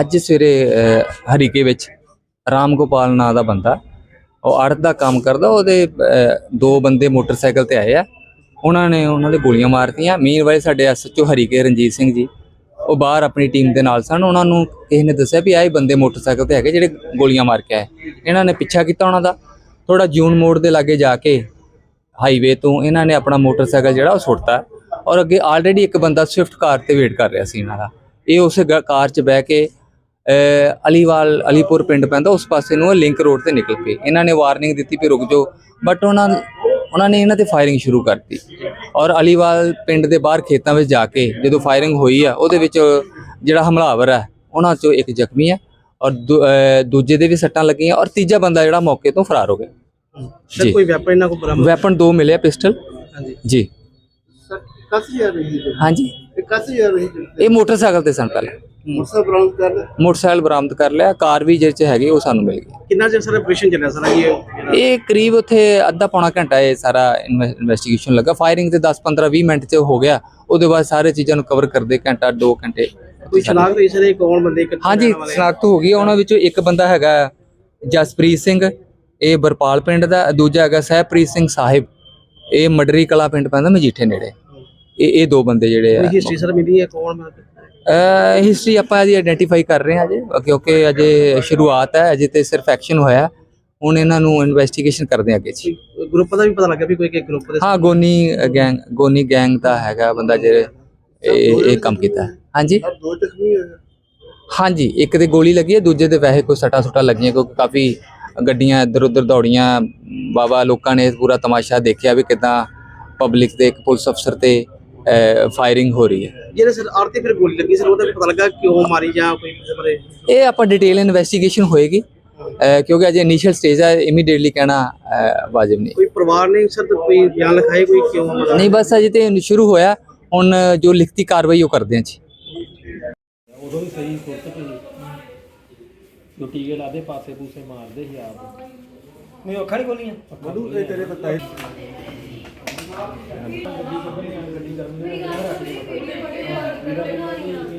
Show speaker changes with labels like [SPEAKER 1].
[SPEAKER 1] ਅੱਜ ਸਵੇਰੇ ਹਰੀਕੇ ਵਿੱਚ ਰਾਮ ਗੋਪਾਲ ਨਾਂ ਦਾ ਬੰਦਾ, ਉਹ ਅੜਤ ਦਾ ਕੰਮ ਕਰਦਾ, ਉਹਦੇ ਦੋ ਬੰਦੇ ਮੋਟਰਸਾਈਕਲ ਤੇ ਆਏ ਆ। ਉਹਨਾਂ ਨੇ ਉਹਨਾਂ ਦੇ ਗੋਲੀਆਂ ਮਾਰਤੀਆਂ। ਮੀਰ ਵਾਲੇ ਸਾਡੇ ਐਸਐਚਓ ਹਰੀਕੇ ਰਣਜੀਤ ਸਿੰਘ ਜੀ, ਉਹ ਬਾਹਰ ਆਪਣੀ ਟੀਮ ਦੇ ਨਾਲ ਸਨ। ਉਹਨਾਂ ਨੂੰ ਕਿਸੇ ਨੇ ਦੱਸਿਆ ਵੀ ਆਏ ਬੰਦੇ ਮੋਟਰਸਾਈਕਲ ਤੇ ਹੈਗੇ ਜਿਹੜੇ ਗੋਲੀਆਂ ਮਾਰ ਕੇ ਆਏ। ਇਹਨਾਂ ਨੇ ਪਿੱਛਾ ਕੀਤਾ ਉਹਨਾਂ ਦਾ। ਥੋੜਾ ਜੂਨ ਮੋੜ ਦੇ ਲਾਗੇ ਜਾ ਕੇ ਹਾਈਵੇ ਤੋਂ ਇਹਨਾਂ ਨੇ ਆਪਣਾ ਮੋਟਰਸਾਈਕਲ ਜਿਹੜਾ ਉਹ ਸੁੱਟਤਾ। ਔਰ ਅੱਗੇ ਆਲਰੇਡੀ ਇੱਕ ਬੰਦਾ ਸਵਿਫਟ ਕਾਰ ਤੇ ਵੇਟ ਕਰ ਰਿਹਾ ਸੀ ਇਹਨਾਂ ਦਾ। ਇਹ ਉਸੇ ਗ- ਕਾਰ 'ਚ ਬਹਿ ਕੇ ਅਲੀਵਾਲ ਅਲੀਪੁਰ ਪਿੰਡ ਪੈਂਦਾ ਉਸ ਪਾਸੇ ਨੂੰ ਲਿੰਕ ਰੋਡ ਤੇ ਨਿਕਲ ਪਏ ਇਹਨਾਂ ਨੇ ਵਾਰਨਿੰਗ ਦਿੱਤੀ ਵੀ ਰੁਕ ਜਾਓ ਬਟ ਉਹਨਾਂ ਉਹਨਾਂ ਨੇ ਇਹਨਾਂ ਤੇ ਫਾਇਰਿੰਗ ਸ਼ੁਰੂ ਕਰਤੀ। ਔਰ ਅਲੀਵਾਲ ਪਿੰਡ ਦੇ ਬਾਹਰ ਖੇਤਾਂ ਵਿੱਚ ਜਾ ਕੇ ਜਦੋਂ ਫਾਇਰਿੰਗ ਹੋਈ ਆ ਉਹਦੇ ਵਿੱਚ ਜਿਹੜਾ ਹਮਲਾਵਰ ਹੈ ਉਹਨਾਂ ਚੋਂ ਇੱਕ ਜ਼ਖਮੀ ਹੈ ਔਰ ਦੂਜੇ ਦੇ ਵੀ ਸੱਟਾਂ ਲੱਗੀਆਂ ਔਰ ਤੀਜਾ ਬੰਦਾ ਜਿਹੜਾ ਮੌਕੇ ਤੋਂ ਫਰਾਰ ਹੋ ਗਿਆ।
[SPEAKER 2] ਸਰ
[SPEAKER 1] ਜੀ।
[SPEAKER 2] ਕੋਈ ਵੈਪਨ ਇਹਨਾਂ ਕੋਲ ਬਰਾਮਦ
[SPEAKER 1] ਵੈਪਨ ਦੋ ਮਿਲੇ ਪਿਸਟਲ
[SPEAKER 2] ਹਾਂਜੀ।
[SPEAKER 1] ਜੀ।
[SPEAKER 2] ਸਰ ਕਾਸੀ ਆ ਰਹੀ ਹੈ?
[SPEAKER 1] ਹਾਂਜੀ।
[SPEAKER 2] ਇਹ ਕਾਸੀ ਆ ਰਹੀ ਹੈ?
[SPEAKER 1] ਇਹ ਮੋਟਰਸਾਈਕਲ ਤੇ ਸਨ ਪਹਿਲਾਂ।
[SPEAKER 2] ਮੁਰਸਾ ਬਰਾਮਦ ਕਰ ਲਿਆ?
[SPEAKER 1] ਮੋਟਰਸਾਈਕਲ ਬਰਾਮਦ ਕਰ ਲਿਆ ਕਾਰ ਵੀ ਜਿਹਦੇ ਚ ਹੈਗੀ ਉਹ ਸਾਨੂੰ ਮਿਲ ਗਈ।
[SPEAKER 2] ਕਿੰਨਾ ਚਿਰ ਸਰ ਆਪਰੇਸ਼ਨ ਚੱਲਿਆ ਸਰ ਇਹ?
[SPEAKER 1] ਇਹ ਕਰੀਬ ਉੱਥੇ ਅੱਧਾ ਪੌਣਾ ਘੰਟਾ ਇਹ ਸਾਰਾ ਇਨਵੈਸਟੀਗੇਸ਼ਨ ਲੱਗਾ। ਫਾਇਰਿੰਗ ਤੇ 10 15 20 ਮਿੰਟ ਚ ਹੋ ਗਿਆ। ਉਹਦੇ ਬਾਅਦ ਸਾਰੇ ਚੀਜ਼ਾਂ ਨੂੰ ਕਵਰ ਕਰਦੇ ਘੰਟਾ 2 ਘੰਟੇ।
[SPEAKER 2] ਕੋਈ ਸ਼ਨਾਖਤ ਹੋਈ ਸਰ ਇਹ ਕੌਣ ਬੰਦੇ ਕਿੱਥੇ
[SPEAKER 1] ਹਾਂਜੀ
[SPEAKER 2] ਰਹਿਣ ਵਾਲੇ ਆ?
[SPEAKER 1] ਸਨਾਖਤ ਹੋ ਗਈ। ਉਹਨਾਂ ਵਿੱਚੋਂ ਇੱਕ ਬੰਦਾ ਹੈਗਾ ਜਸਪ੍ਰੀਤ ਸਿੰਘ। ਇਹ ਬਰਪਾਲ ਪਿੰਡ ਦਾ। ਦੂਜਾ ਹੈਗਾ ਸਹਿਬਪ੍ਰੀਤ ਸਿੰਘ ਸਾਹਿਬ। ਇਹ ਮਡਰੀ ਕਲਾ ਪਿੰਡ ਪੈਂਦਾ ਮਜੀਠੇ ਨੇੜੇ। ਇਹ ਇਹ ਦੋ ਬੰਦੇ ਜਿਹੜੇ ਆ।
[SPEAKER 2] ਹਿਸਟਰੀ ਸਰ ਮਿਲੀ ਹੈ ਕੌਣ
[SPEAKER 1] ਹਿਸਟਰੀ ਆਪਾਂ ਅਜੇ ਆਇਡੈਂਟੀਫਾਈ ਕਰ ਰਹੇ ਹਾਂ ਅਜੇ ਕਿਉਂਕਿ ਅਜੇ ਸ਼ੁਰੂਆਤ ਹੈ ਅਜੇ ਤੇ ਸਿਰਫ ਐਕਸ਼ਨ ਹੋਇਆ। ਹੁਣ ਇਹਨਾਂ ਨੂੰ ਇਨਵੈਸਟੀਗੇਸ਼ਨ ਕਰਦੇ ਹਾਂ ਅੱਗੇ ਜੀ।
[SPEAKER 2] ਗਰੁੱਪ ਦਾ ਵੀ ਪਤਾ ਲੱਗਾ ਵੀ ਕੋਈ ਕਿ ਗਰੁੱਪ ਦੇ
[SPEAKER 1] ਹਾਂ ਗੋਨੀ ਗੈਂਗ ਗੋਨੀ ਗੈਂਗ ਦਾ ਹੈਗਾ ਬੰਦਾ ਜਿਹੜੇ ਇਹ ਇਹ ਕੰਮ ਕੀਤਾ। ਹਾਂਜੀ?
[SPEAKER 2] ਦੋ ਜ਼ਖਮੀ ਹੋਏ।
[SPEAKER 1] ਹਾਂਜੀ ਇੱਕ ਤੇ ਗੋਲੀ ਲੱਗੀ ਹੈ ਦੂਜੇ ਤੇ ਵੈਸੇ ਕੋਈ ਸੱਟਾਂ ਸੁੱਟਾਂ ਲੱਗੀਆਂ ਕਿਉਂਕਿ ਕਾਫੀ ਗੱਡੀਆਂ ਇੱਧਰ ਉੱਧਰ ਦੌੜੀਆਂ ਬਾਬਾ ਲੋਕਾਂ ਨੇ ਪੂਰਾ ਤਮਾਸ਼ਾ ਦੇਖਿਆ ਵੀ ਕਿਦਾਂ ਪਬਲਿਕ ਦੇ ਇੱਕ ਪੁਲਿਸ ਅਫਸਰ ਤੇ ਫਾਇਰਿੰਗ ਹੋ ਰਹੀ ਹੈ।
[SPEAKER 2] ਜਿਹੜੇ ਸਰ ਆਰਤੀ ਫਿਰ ਗੋਲੀ ਲੱਗੀ ਸਰ ਉਹਦਾ ਵੀ ਪਤਾ ਲੱਗਾ ਕਿਉਂ ਮਾਰੀ ਜਾਂ ਕੋਈ ਕਿਸੇ ਬਾਰੇ
[SPEAKER 1] ਇਹ ਆਪਾਂ ਡਿਟੇਲ ਇਨਵੈਸਟੀਗੇਸ਼ਨ ਹੋਏਗੀ। ਕਿਉਂਕਿ ਅਜੇ ਇਨੀਸ਼ੀਅਲ ਸਟੇਜ ਹੈ ਇਮੀਡੀਏਟਲੀ ਕਹਿਣਾ ਵਾਜਿਬ ਨਹੀਂ।
[SPEAKER 2] ਕੋਈ ਪਰਿਵਾਰ ਨੇ ਸਰ ਕੋਈ ਬਿਆਨ ਲਿਖਾਏ ਕੋਈ ਕਿਉਂ ਮਤਲਬ
[SPEAKER 1] ਨਹੀਂ ਬਸ ਅਜੇ ਤੇ ਸ਼ੁਰੂ ਹੋਇਆ। ਹੁਣ ਜੋ ਲਿਖਤੀ ਕਾਰਵਾਈ ਉਹ ਕਰਦੇ ਹਾਂ ਜੀ।
[SPEAKER 3] ਉਦੋਂ ਵੀ ਸਹੀ ਸੁੱਟ ਪਈ ਜੋ ਟੀਕੇ ਲਾਦੇ ਪਾਸੇ ਪੂਸੇ ਮਾਰਦੇ ਸੀ ਆਪ।
[SPEAKER 2] ਨਹੀਂ ਅੱਖਾਂ ਨਹੀਂ ਖੋਲੀਆਂ। ਬਦੂ ਇਹ ਤੇਰੇ ਪਤਾ ਹੈ।
[SPEAKER 3] ਗੱਡੀ ਗਰਮ ਨੇ ਰੱਖ ਲਈ